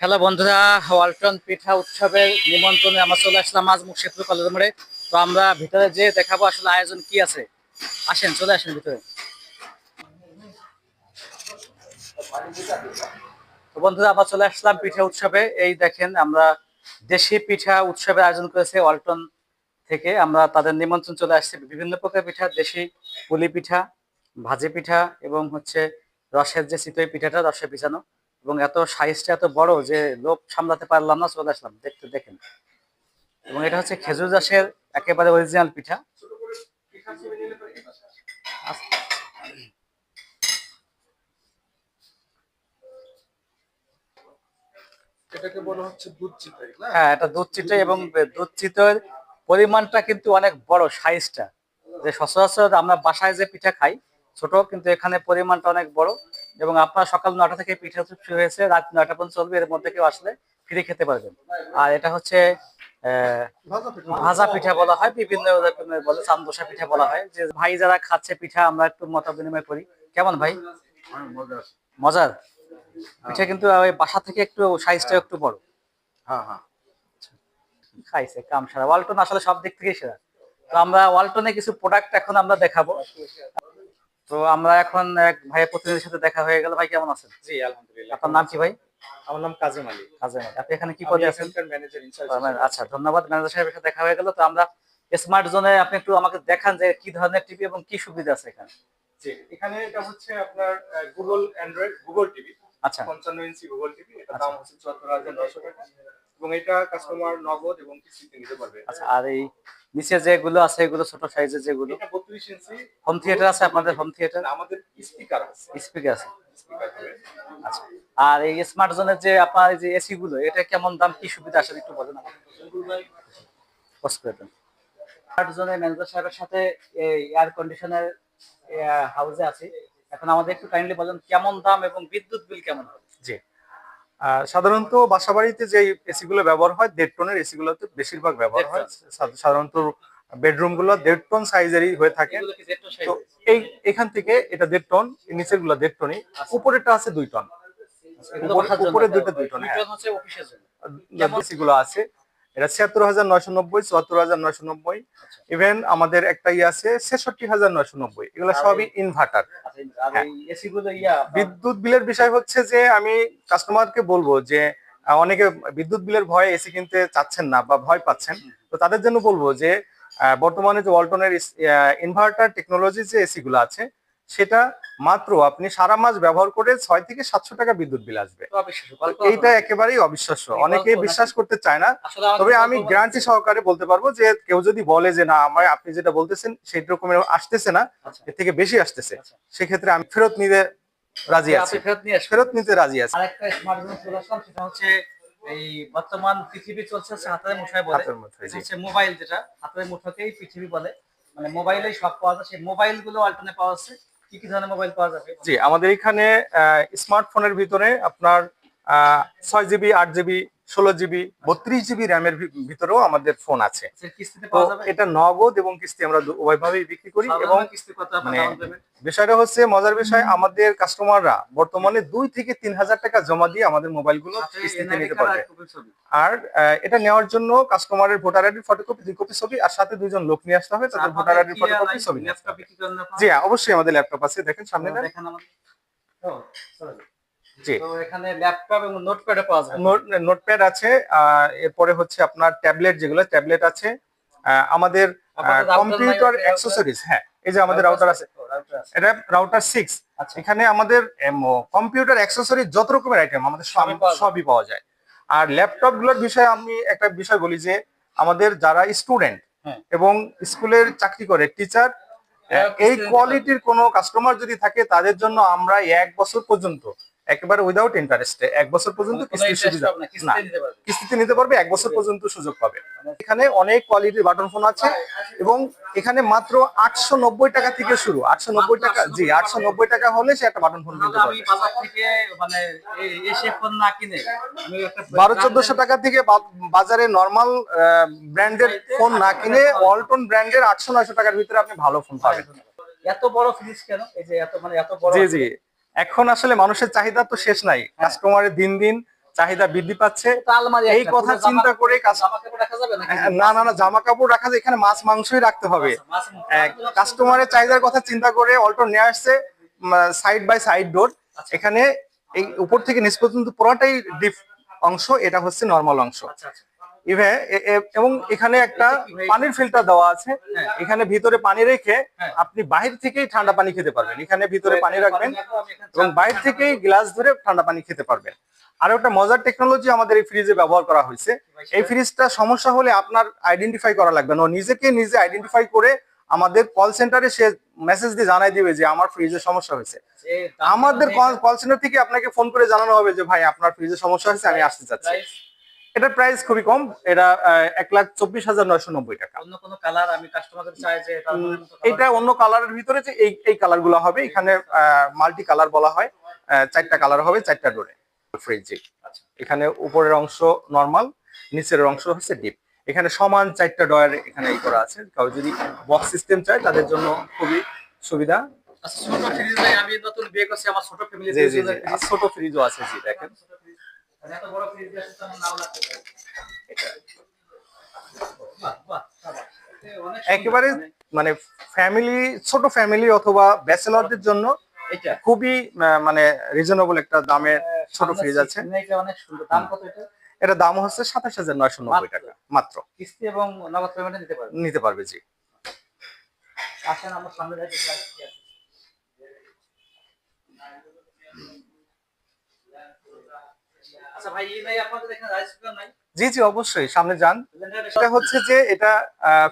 Hello বন্ধুরা, ওয়ালটন পিঠা উৎসবের নিমন্ত্রণে আমরা চলে আসলাম আজ মুর্শিদপুর কলেজ মোড়ে। তো আমরা ভিতরে যে দেখাবো আসলে আয়োজন কি আছে। আসেন, চলে আসেন ভিতরে। তো বন্ধুরা, আমরা চলে আসলাম পিঠা উৎসবে। এই দেখেন, আমরা দেশি পিঠা উৎসবের আয়োজন করেছে ওয়ালটন থেকে। আমরা তাদের নিমন্ত্রণ চলে আসছে। বিভিন্ন প্রকার পিঠা, দেশি পুলি পিঠা, ভাজি পিঠা এবং হচ্ছে রসের যে চিতই পিঠাটা, রসে পিছানো এবং এত সাইজটা এত বড় যে লোভ সামলাতে পারলাম না চলে আসলাম দেখতে দেখেন। এবং এটা হচ্ছে খেজুর রসের একেবারে অরিজিনাল পিঠা। এটাকে বলা হচ্ছে দুধ চিতাই হ্যাঁ এটা দুধ চিটে এবং দুধ চিটের পরিমাণটা কিন্তু অনেক বড় সাইজটা। যে সচরাচর আমরা বাসায় যে পিঠা খাই ছোট কিন্তু এখানে পরিমাণটা অনেক বড়। এবং আপনার সকাল নটা থেকে পিঠা উৎসব শুরু হয়েছে রাত নয়টা পর্যন্ত চলবে এর মধ্যে কেউ আসলে ফ্রি খেতে পারবেন। আর এটা হচ্ছে ভাজা পিঠা বলা হয় বিভিন্ন বলে চান্দোসা পিঠা বলা হয়। যে ভাই যারা খাচ্ছে পিঠা আমরা একটু মত বিনিময় করি। কেমন ভাই। মজার। পিঠা কিন্তু ওই বাসা থেকে একটু সাইজটা একটু বড়। হ্যাঁ হ্যাঁ। খাইছে কাম সারা ওয়ালটন আসলে সব দিক থেকেই সেরা। তো আমরা ওয়ালটনে কিছু প্রোডাক্ট এখন আমরা দেখাবো। তো আমরা এখন এক ভাইয়ের প্রতিনিধির সাথে দেখা হয়ে গেল। ভাই কেমন আছেন? জি আলহামদুলিল্লাহ। আপনার নাম কি ভাই? আমার নাম কাজেম আলী কাজে নাই। আপনি এখানে কি পদে আছেন? ম্যানেজার ইনচার্জ আচ্ছা ধন্যবাদ। ম্যানেজার সাহেবের সাথে দেখা হয়ে গেল। তো আমরা স্মার্ট জোনে আপনি একটু আমাকে দেখান যে কি ধরনের টিভি এবং কি সুবিধা আছে এখানে। জি এখানে এটা হচ্ছে আপনার গুগল অ্যান্ড্রয়েড গুগল টিভি আচ্ছা। পঞ্চান্ন ইঞ্চি গুগল টিভি এটা দাম হচ্ছে চুয়াত্তর হাজার নশো টাকা। এবং এটা কাস্টমার নগদ এবং কিস্তিতে নিতে পারবে। আচ্ছা আর এই নিচে যেগুলো আছে এগুলো ছোট সাইজের যেগুলো? এটা বত্রিশ ইঞ্চি। হোম থিয়েটার আছে আপনাদের হোম থিয়েটার আমাদের স্পিকার আছে। স্পিকার আছে। আচ্ছা আর এই স্মার্ট জোনের যে আপনার এই যে এসি গুলো এটা কেমন দাম কি সুবিধা আসলে একটু বলেন আমাকে। স্মার্ট জোনের ম্যানেজার সাহেবের সাথে এয়ার কন্ডিশনার হাউসে আছি। এখন আমাদের একটু কাইন্ডলি বলেন কেমন দাম এবং বিদ্যুৎ বিল কেমন হবে? জি বাসা বাড়িতে বাসাবাড়িতে যে এসি গুলো ব্যবহার হয় দেড় টনের এসি গুলোতে বেশিরভাগ ব্যবহার হয়। সাধারণত বেডরুমগুলো দেড় টন সাইজেরই হয়ে থাকে। তো এই এখান থেকে এটা দেড় টন নিচেরগুলো দেড় টনই উপরেটা আছে দুই টন উপরে- উপরে দুইটা দুই টন, হ্যাঁ। এসি গুলো আছে। এটা ছিয়াত্তর হাজার নয়শো নব্বই চুয়াত্তর হাজার নয়শো নব্বই। ইভেন আমাদের একটা ইয়ে আছে ছেষট্টি হাজার নয়শো নব্বই। এগুলো সবই ইনভার্টার আচ্ছা এসি গুলো ইয়া আপনার- বিদ্যুৎ বিলের বিষয় হচ্ছে যে আমি কাস্টমারকে বলব যে অনেকে বিদ্যুৎ বিলের ভয়ে এসি কিনতে চাচ্ছেন না বা ভয় পাচ্ছেন। তো তাদের জন্য বলব যে বর্তমানে যে ওয়ালটনের ইনভার্টার টেকনোলজি যে এসি গুলো আছে সেটা মাত্র আপনি সারা মাস ব্যবহার করে ছয় থেকে সাতশো টাকা বিদ্যুৎ বিল আসবে। এইটা একেবারেই অবিশ্বাস্য। গল্প বিশ্বাস করতে চায় না। তবে আমি গ্যারান্টি সহকারে বলতে পারব যে কেউ যদি বলে যে না আমার আপনি যেটা বলতেছেন সেই রকমের আসতেছে না আচ্ছা, এর থেকে বেশি আসতেছে। আচ্ছা। সেক্ষেত্রে আমি ফেরত নিতে রাজি আছি। ফেরত নিতে রাজি আছি। আরেকটা স্মার্ট জোন চলে আসলাম সেটা হচ্ছে এই বর্তমান পৃথিবী চলছে হাতের মুঠোয় বলে। মোবাইল যেটা হাতের মুঠোতেই পৃথিবী বলে। মানে মোবাইলেই সব পাওয়া যায়। সেই মোবাইলগুলো অল্টনে পাওয়া যাচ্ছে। কি কি ধরনের মোবাইল পাওয়া যাবে? জি, আমাদের এখানে স্মার্টফোনের ভিতরে আপনার ছয় জিবি আট জিবি ষোলো জিবি বত্রিশ জিবি র্যামের ভিতরেও আমাদের ফোন আছে। তো এটা নগদ এবং কিস্তি আমরা উভয়ভাবেই বিক্রি করি এবং মানে বিষয়টা হচ্ছে মজার বিষয় আমাদের কাস্টমাররা বর্তমানে দুই থেকে তিন হাজার টাকা জমা দিয়ে আমাদের মোবাইলগুলো সাথে কিস্তিতে নিতে পারবে। আর এটা নেওয়ার জন্য কাস্টমারের ভোটার আইডির ফটোকপি দুই কপি ছবি আর সাথে দুজন লোক নিয়ে আসতে হবে তাদের ভোটার আইডির ফটোকপি ছবি? জি হ্যাঁ, অবশ্যই আমাদের ল্যাপটপ আছে দেখেন সামনে দেখেন আমাদের। এখানে ল্যাপটপ এবং নোটপ্যাডও পাওয়া যাবে। নোটপ্যাড আছে এরপরে হচ্ছে আপনার ট্যাবলেট যেগুলো ট্যাবলেট আছে আমাদের কম্পিউটার অ্যাক্সেসরিজ হ্যাঁ এই যে আমাদের রাউটার আছে। ও, এটা রাউটার সিক্স আচ্ছা। এখানে আমাদের কম্পিউটার অ্যাক্সেসরি যত রকমের আইটেম আমাদের সব- সবই পাওয়া যায়। আর ল্যাপটপগুলোর বিষয়ে আমি একটা বিষয় বলি যে আমাদের যারা স্টুডেন্ট হ্যাঁ। এবং স্কুলের চাকরি করে টিচার এই কোয়ালিটির কোনো কাস্টমার যদি থাকে তাদের জন্য আমরা এক বছর পর্যন্ত একেবারে উইদাউট ইন্টারেস্টে এক বছর পর্যন্ত কোনো কিস্তির সুবিধা না, কিস্তিতে নিতে পারবে। এক বছর পর্যন্ত সুযোগ পাবে। এখানে অনেক কোয়ালিটির বাটন ফোন আছে এবং এখানে মাত্র আটশো নব্বই টাকা থেকে শুরু। আটশো নব্বই টাকা জি আটশো নব্বই টাকা। হলে সে একটা বাটন ফোন কিনতে পারবে। মানে বারো চোদ্দশো টাকা থেকে বাজারে নর্মাল ব্র্যান্ডের ফোন না কিনে ওয়ালটন ব্র্যান্ডের আটশো নয়শো টাকার ভিতরে আপনি ভালো ফোন পাবেন। এত বড় ফ্রিজ কেন? এই যে এত মানে এত বড় জি জি। এখন আসলে মানুষের চাহিদা তো শেষ নাই। কাস্টমারের দিন দিন চাহিদা বৃদ্ধি পাচ্ছে। এই কথা চিন্তা করে? হ্যাঁ, না না না জামা কাপড় রাখা যায় এখানে মাছ মাংসই রাখতে হবে। মাছ- কাস্টমারের চাহিদার কথা চিন্তা করে অল্টো নিয়ে আসছে সাইড বাই সাইড ডোর এখানে এই উপর থেকে নিচ পর্যন্ত পুরোটাই ডিপ অংশ এটা হচ্ছে নর্মাল অংশ। আচ্ছা আচ্ছা। ইভে এবং এখানে একটা পানির ফিল্টার দেওয়া আছে। হ্যাঁ। এখানে ভিতরে পানি রেখে হ্যাঁ। আপনি বাহির থেকেই ঠান্ডা পানি খেতে পারবেন। এখানে ভিতরে পানি রাখবেন এবং বাইরে থেকেই গ্লাস ধরে ঠান্ডা পানি খেতে পারবেন। আর একটা মজার টেকনোলজি আমাদের এই ফ্রিজে ব্যবহার করা হয়েছে। এই ফ্রিজটা সমস্যা হলে আপনার আইডেন্টিফাই করা লাগবে না। নিজেকে নিজে আইডেন্টিফাই করে আমাদের কল সেন্টারে সে মেসেজ দিয়ে জানাই দিবে যে আমার ফ্রিজে সমস্যা হয়েছে। আমাদের অনেক- কল সেন্টার থেকে আপনাকে ফোন করে জানানো হবে যে ভাই আপনার ফ্রিজে সমস্যা হয়েছে আমি আসতে চাচ্ছি। এটার প্রাইস খুবই কম এটা এক লাখ চব্বিশ হাজার নয়শো নব্বই টাকা। অন্য কোনো কালার আমি কাস্টমারদের চাই যে এটা অন্য কালারের ভিতরে যে এই এই কালারগুলো হবে এখানে মাল্টি কালার বলা হয় চারটা কালার হবে চারটা ডোরে ফ্রিজে আচ্ছা। এখানে উপরের অংশ নর্মাল নিচের অংশ হচ্ছে ডিপ এখানে সমান চারটা ডয়ার এখানে এই করা আছে। কাউ যদি বক্স সিস্টেম চায় তাদের জন্য খুবই সুবিধা। আচ্ছা, ছোট ফ্রিজ আমি নতুন বিয়ে করছি আমার ছোট ফ্যামিলি ছোট ফ্রিজও আছে জি দেখেন। এত বড় ফ্রিজ নাও লাগতে পারে। একেবারে মানে মানে ফ্যামিলি ছোট ফ্যামিলি অথবা ব্যাচেলরদের জন্য এটা খুবই মানে রিজনেবল একটা দামের ছোট ফ্রিজ আছে। দাম এটা? দাম হচ্ছে সাতাশ হাজার নয়শো নব্বই টাকা মাত্র। কিস্তি এবং নগদ পেমেন্টে নিতে পারবে? নিতে পারবে জি। আসেন আমার সামনে যাই দেখি আর কি আছে। আচ্ছা ভাই এই নাই আপনাদের এখানে রাইস কুকার নাই? জি জি অবশ্যই সামনে যান। এটা হচ্ছে যে এটা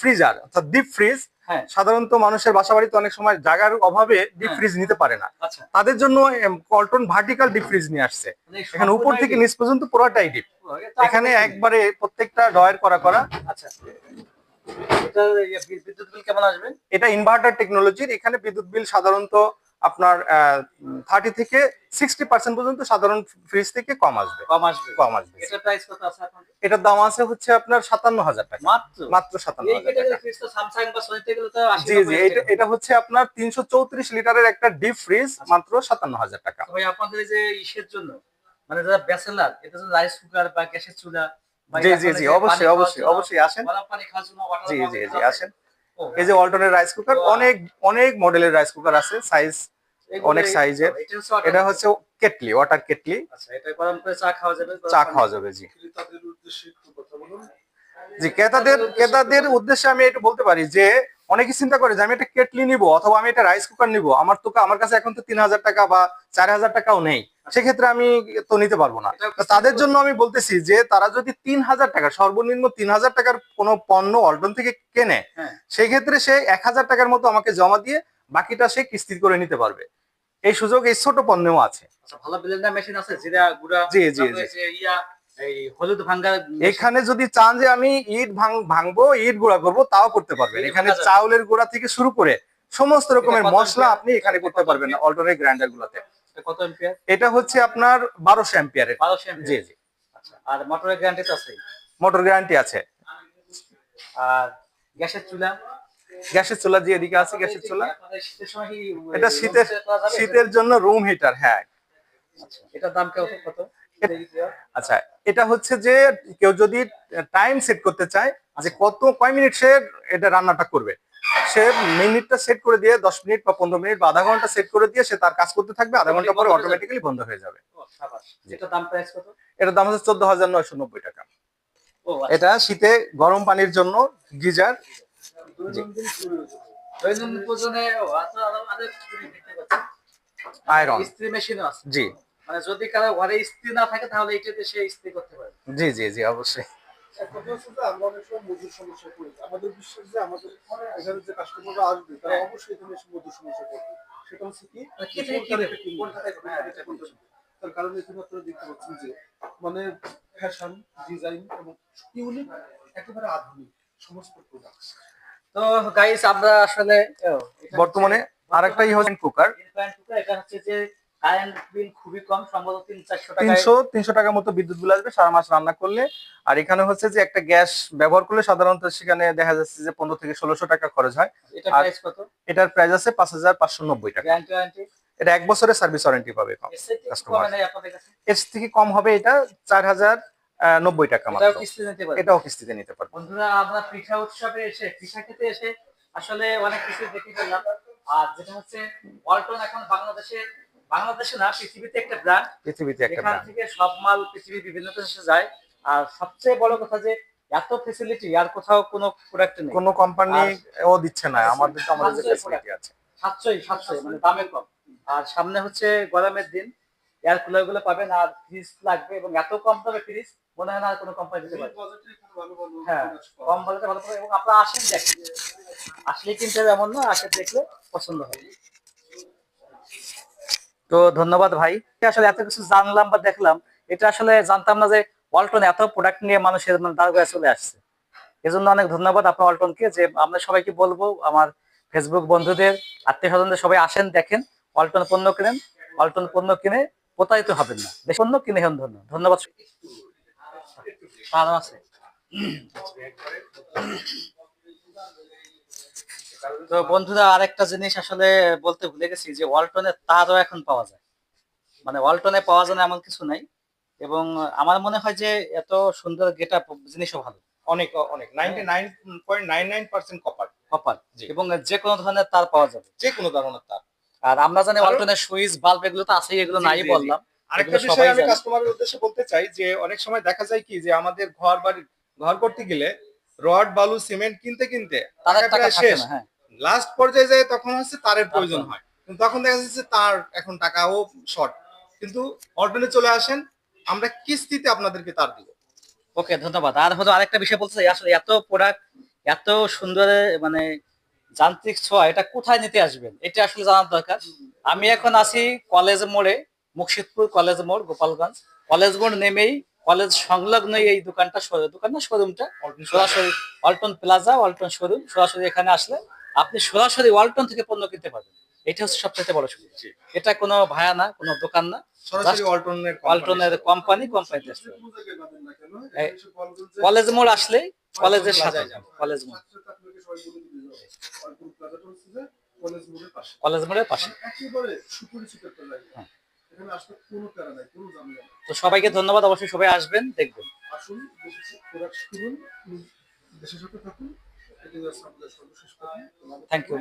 ফ্রিজার অর্থাৎ ডিপ ফ্রিজ হ্যাঁ। সাধারণত মানুষের বাসা বাড়িতে অনেক সময় জায়গার অভাবে ডিপ হ্যাঁ। ফ্রিজ নিতে পারে না। আচ্ছা। তাদের জন্য কল্টন ভার্টিক্যাল ডিপ ফ্রিজ নিয়ে আসছে। মানে এখানে উপর থেকে নিচ পর্যন্ত পুরোটাই ডিপ এখানে একবারে প্রত্যেকটা ডয়ার করা করা। আচ্ছা। এটা ইনভার্টার টেকনোলজির এখানে বিদ্যুৎ বিল সাধারণত আপনার থার্টি থেকে সিক্সটি পার্সেন্ট পর্যন্ত সাধারণ ফ্রিজ থেকে কম আসবে। কম আসবে। কম এটার দাম আছে হচ্ছে আপনার সাতান্ন হাজার টাকা। মাত্র? মাত্র সাতান্ন হাজার ক্যাটাগরি টাকা। ফ্রিজ তো স্যামসাং বা সোনিতে গেলে তো 80 জি জি এটা হচ্ছে আপনার তিনশো চৌত্রিশ লিটারের একটা ডিপ ফ্রিজ মাত্র সাতান্ন হাজার টাকা। ভাই আপনাদের এই যে ইসের জন্য মানে যারা ব্যাচেলার এটা রাইস কুকার বা গ্যাসের চুলা জি, জি, জি, অবশ্যই, অবশ্যই, অবশ্যই আসেন। জি জি জি আসেন। এই যে অল্টনের রাইস কুকার অনেক অনেক মডেলের রাইস কুকার আছে সাইজ অনেক সাইজের। এটা হচ্ছে কেটলি ওয়াটার কেটলি আচ্ছা করে চা খাওয়া যাবে চা খাওয়া যাবে জি। জি ক্রেতাদের ক্রেতাদের উদ্দেশ্যে আমি এটা বলতে পারি যে অনেকে চিন্তা করে যে আমি একটা কেটলি নিব অথবা আমি একটা রাইস কুকার নিব। আমার তো আমার কাছে এখন তো তিন হাজার টাকা বা চার হাজার টাকাও নেই। সেক্ষেত্রে আমি তো নিতে পারব না। তাদের জন্য আমি বলতেছি যে তারা যদি তিন হাজার টাকা সর্বনিম্ন তিন হাজার টাকার কোনো পণ্য অল্টন থেকে কেনে হ্যাঁ। সেই ক্ষেত্রে সে এক হাজার টাকার মতো আমাকে জমা দিয়ে বাকিটা সে কিস্তি করে নিতে পারবে। এই সুযোগ এই ছোট পণ্যও আছে। আচ্ছা ভালো মেশিন আছে জিরা গুড়া জি, জি। ইয়া এখানে যদি চান যে আমি ইট ভাঙ ভাঙবো ইট গুঁড়া করব তাও করতে পারবেন। এখানে চাউলের গুঁড়া থেকে শুরু করে সমস্ত রকমের মশলা আপনি এখানে করতে পারবেন? অল্টারনেট গ্রাইন্ডার গুলাতে। কত এম্পিয়ার এটা হচ্ছে আপনার বারোশো অ্যাম্পিয়ারের বারোশো জি জি। আচ্ছা আর মোটরের গ্যারান্টি তো আছে মোটর গ্যারান্টি আছে। আর গ্যাসের চুলা? গ্যাসের চুলা যে এদিকে আছে গ্যাসের চুলা। শীতের এটা শীতের? শীতের জন্য রুম হিটার হ্যাঁ। আচ্ছা, এটার দাম কত কত? আচ্ছা এটা হচ্ছে যে কেউ যদি টাইম সেট করতে চায় যে কত কয় মিনিট সে এটা রান্নাটা করবে? সে মিনিটটা সেট করে দিয়ে দশ মিনিট বা পনেরো মিনিট বা আধা ঘণ্টা সেট করে দিয়ে সে তার কাজ করতে থাকবে আধা ঘণ্টা পরে অটোমেটিক্যালি বন্ধ হয়ে যাবে। ও, সাবাস। এটার দাম প্রাইস কত? এটার দাম হচ্ছে চোদ্দ হাজার নয়শো নব্বই টাকা। ও আচ্ছা। এটা শীতে গরম পানির জন্য গিজার। আচ্ছা আয়রন জি। মানে যদি কারও ঘরে ইস্ত্রি না থাকে তাহলে এটাতে সে ইস্ত্রি করতে পারে। জি জি জি অবশ্যই। কথা হচ্ছে যে আমরা অনেক সময় মজুর সমস্যা আমাদের বিশ্বাস যে আমাদের এখানে যে কাস্টমাররা আসবে তারা অবশ্যই এখানে এসে মজুর সমস্যা পড়বে। সেটা হচ্ছে কি মানে হ্যাঁ, থেকে এটা কোনটা থেকে। তার কারণ এখানে আপনারা দেখতে পাচ্ছেন যে মানে ফ্যাশন ডিজাইন এবং ইউনিক একেবারে আধুনিক সমস্ত প্রোডাক্ট তো গাইস আমরা আসলে বর্তমানে আরেকটাই হচ্ছে কুকার হচ্ছে কুকার, এটা হচ্ছে যে কারেন্ট বিল খুবই কম সম্ভবত তিন চারশো তিনশো তিনশো টাকার মতো বিদ্যুৎ বিল আসবে সারা মাস রান্না করলে। আর এখানে হচ্ছে যে একটা গ্যাস ব্যবহার করলে সাধারণত সেখানে দেখা যাচ্ছে যে পনেরো থেকে ষোলোশো টাকা খরচ হয়। এটা প্রাইস কত? এটার প্রাইস আছে পাঁচ হাজার পাঁচশো নব্বই টাকা। এটা এক বছরের সার্ভিস ওয়ারেন্টি পাবে এর থেকে কম হবে এটা চার হাজার নব্বই টাকা মাত্র। নিতে পারবেন এটাও কিস্তিতে নিতে পারবে। বন্ধুরা আমরা পিঠা উৎসবে এসে পিঠা খেতে এসে আসলে অনেক কিছু দেখে ফেললাম। আর যেটা হচ্ছে ওয়ালটন এখন বাংলাদেশে বাংলাদেশে না পৃথিবীতে একটা ব্র্যান্ড পৃথিবীতে একটা brand। থেকে সব মাল পৃথিবীর বিভিন্ন দেশে যায়। আর সবচেয়ে বড় কথা যে এত ফেসিলিটি আর কোথাও কোনো প্রোডাক্ট নেই। কোনো কোম্পানি ও দিচ্ছে না। আমাদের তো আমাদের যে ফ্যাসিলিটি আছে। সাতশোই সাতশোই মানে দামে কম। আর সামনে হচ্ছে গরমের দিন এয়ার কুলারগুলো পাবেন আর ফ্রিজ লাগবে এবং এত কম দামে ফ্রিজ মনে হয় না আর কোনো কোম্পানি দিতে ভালো হ্যাঁ কম বাজেটে ভালো পাবে। এবং আপনারা আসেন দেখেন। আসলে কিনতে এমন না আসে দেখলে পছন্দ হবে তো ধন্যবাদ ভাই। আসলে এত কিছু জানলাম বা দেখলাম, এটা আসলে জানতাম না যে ওয়ালটন এত প্রোডাক্ট নিয়ে মানুষের মানে চলে আসছে। এজন্য অনেক ধন্যবাদ আপনার ওয়ালটনকে যে আমরা সবাইকে বলব, আমার ফেসবুক বন্ধুদের আত্মীয় স্বজনদের সবাই আসেন, দেখেন ওয়ালটন পণ্য কিনেন ওয়ালটন পণ্য কিনে প্রতারিত হবেন না। বেশ পণ্য কিনে হন ধন্য। ধন্যবাদ। আরও আছে। তো বন্ধুরা আরেকটা জিনিস আসলে বলতে ভুলে গেছি যে ওয়ালটনের তারও এখন পাওয়া যায়। মানে ওয়ালটনে পাওয়া যায় না এমন কিছু নাই। এবং আমার মনে হয় যে এত সুন্দর গেট আপ জিনিসও ভালো। অনেক অনেক। Ninety nine point nine nine percent copper কপাল। জি। এবং যে কোনো ধরনের তার পাওয়া যাবে। যে কোনো ধরনের তার। আর আমরা জানি ওয়ালটনের সুইচ বাল্ব এগুলো তো আছেই এগুলো নাই। বললাম। আরেকটা বিষয় আমি। কাস্টমারের উদ্দেশ্যে বলতে চাই যে অনেক সময় দেখা যায় কি যে আমাদের ঘর বাড়ি ঘর করতে গেলে রড বালু সিমেন্ট কিনতে কিনতে টাকা শেষ। হ্যাঁ। লাস্ট পর্যায়ে যায় তখন হচ্ছে তারের প্রয়োজন হয়। কিন্তু তখন দেখা যাচ্ছে তার এখন টাকাও শর্ট কিন্তু অল্টারনেট চলে আসেন আমরা কিস্তিতে আপনাদেরকে তার দিব। ওকে ধন্যবাদ। আর হলো আরেকটা বিষয় বলতে চাই আসলে এত প্রোডাক্ট এত সুন্দর মানে যান্ত্রিক ছোঁয়া এটা কোথায় নিতে আসবেন? এটা আসলে জানার দরকার। আমি এখন আছি কলেজ মোড়ে মুর্শিদপুর কলেজ মোড় গোপালগঞ্জ। কলেজ মোড় নেমেই কলেজ সংলগ্ন এই দোকানটা দোকান না শোরুমটা? সরাসরি ওয়ালটন প্লাজা ওয়ালটন শোরুম। সরাসরি এখানে আসলে আপনি সরাসরি ওয়ালটন থেকে পণ্য কিনতে পারবেন। এটা হচ্ছে সবচেয়ে বড় সুবিধা এটা কোনো ভায়া না কোনো দোকান না। ওয়ালটনের কোম্পানি কোম্পানিতে আসতে কলেজ মোড় আসলে কলেজের Plaza সাথে কলেজ মোড়। কলেজ মোড়ের পাশে। কলেজ মোড়ের পাশে। মানে একেবারে সুপরিচিত একটা জায়গা। তো সবাইকে ধন্যবাদ অবশ্যই সবাই আসবেন দেখবেন। আসুন প্রোডাক্ট কিনুন দেশের সাথে থাকুন থ্যাংক ইউ